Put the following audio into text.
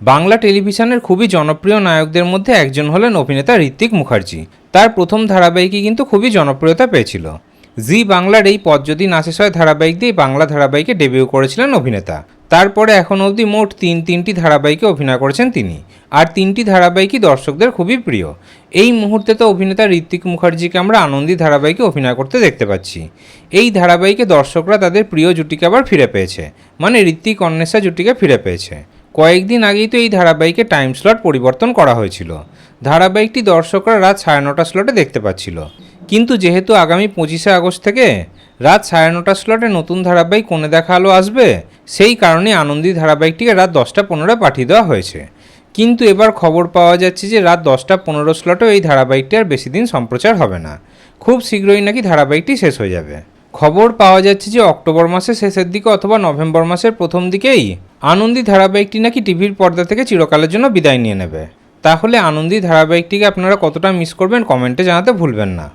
বাংলা টেলিভিশনের খুবই জনপ্রিয় নায়কদের মধ্যে একজন হলেন অভিনেতা ঋত্বিক মুখার্জি। তার প্রথম ধারাবাহিকই কিন্তু খুবই জনপ্রিয়তা পেয়েছিল। জি বাংলার এই পথ যদি নাচেস হয়, ধারাবাহিক দিয়ে বাংলা ধারাবাহিকে ডেবিউ করেছিলেন অভিনেতা। তারপরে এখন অবধি মোট তিন, তিনটি ধারাবাহিকে অভিনয় করেছেন তিনি। আর তিনটি ধারাবাহিকই দর্শকদের খুবই প্রিয়। এই মুহূর্তে তো অভিনেতা ঋত্বিক মুখার্জিকে আমরা আনন্দী ধারাবাহিকে অভিনয় করতে দেখতে পাচ্ছি। এই ধারাবাহিকে দর্শকরা তাদের প্রিয় জুটিকে আবার ফিরে পেয়েছে। মানে ঋত্বিক অন্বেষা জুটিকে ফিরে পেয়েছে। কয়েকদিন আগেই তো এই ধারাবাহিকে টাইম স্লট পরিবর্তন করা হয়েছিল। ধারাবাহিকটি দর্শকরা রাত সাড়ে নটা স্লটে দেখতে পাচ্ছিল। কিন্তু যেহেতু আগামী পঁচিশে আগস্ট থেকে রাত সাড়ে নটা স্লটে নতুন ধারাবাহিক কোণে দেখা আলো আসবে, সেই কারণে আনন্দী ধারাবাহিকটিকে রাত দশটা পনেরোয় পাঠিয়ে দেওয়া হয়েছে। কিন্তু এবার খবর পাওয়া যাচ্ছে যে রাত দশটা পনেরো স্লটেও এই ধারাবাহিকটি আর বেশি দিন সম্প্রচার হবে না। খুব শীঘ্রই নাকি ধারাবাহিকটি শেষ হয়ে যাবে। খবর পাওয়া যাচ্ছে যে অক্টোবর মাসের শেষের দিকে অথবা নভেম্বর মাসের প্রথম দিকেই আনন্দী ধারাবাহিকটি নাকি টিভির পর্দা থেকে চিরকালের জন্য বিদায় নিয়ে নেবে? তাহলে আনন্দী ধারাবাহিকটিকে আপনারা কতটা মিস করবেন কমেন্টে জানাতে ভুলবেন না।